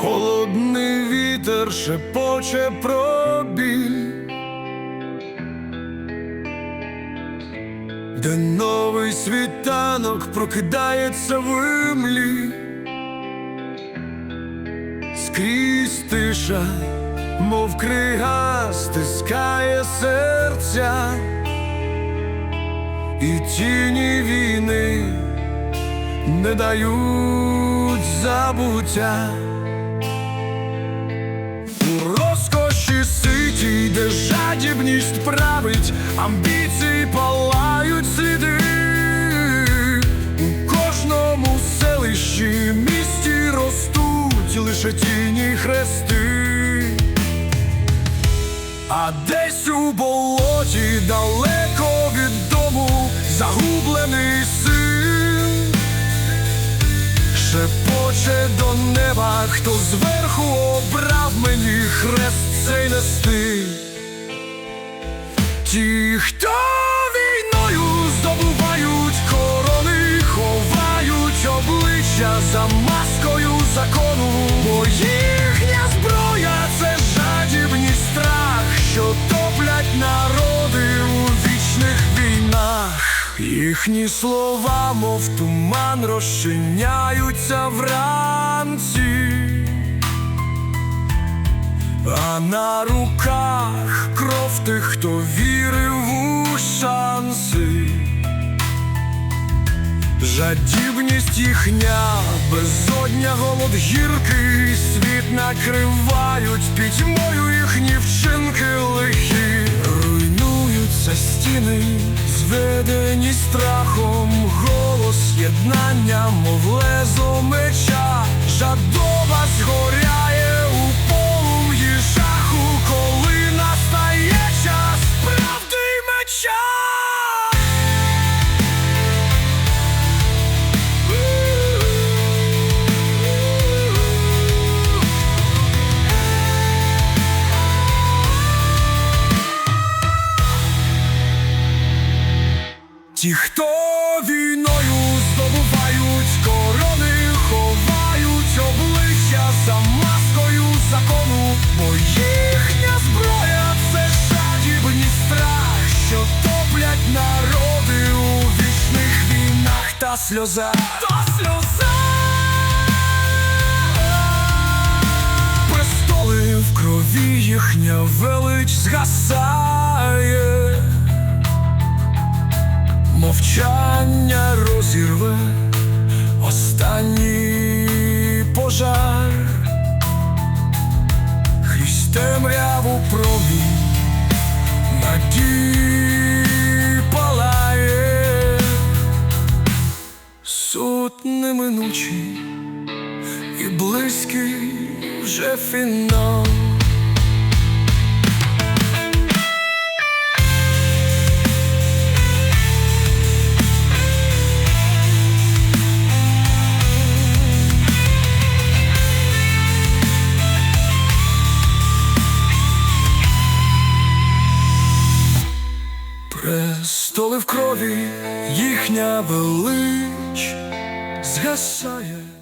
Холодний вітер шепоче про біль, де новий світанок прокидається в імлі, скрізь тиша, мов крига, стискає серця, і тіні війни не дають забуття. У розкоші ситі, де жадібність править, амбіції палають сліди. У кожному селищі, місті ростуть лише тіні хрести. А десь у болоті далеко від дому загублений син шепоче хто зверху обрав мені хрест цей нести. Ті, хто війною здобувають корони, ховають обличчя за маскою закону, бо Їхні слова, мов туман, розчиняються вранці, а на руках кров тих, хто вірив у шанси. Жадібність їхня, безодня голод гіркий, світ накривають пітьмою їхні вчинки лихі, руйнуються стіни, зведені страхом, голос єднання, мов лезо меча, жадоба згоряє Ті, хто війною здобувають корони, ховають обличчя за маскою закону, бо їхня зброя це жадібність страх, що топлять народи у вічних війнах та сльоза. Та сльоза. Престоли в крові їхня велич згасає. Мовчання розірве останній пожар, крізь темряву промінь надій палає, суд неминучий і близький вже фінал. Престоли в крові, їхня велич згасає.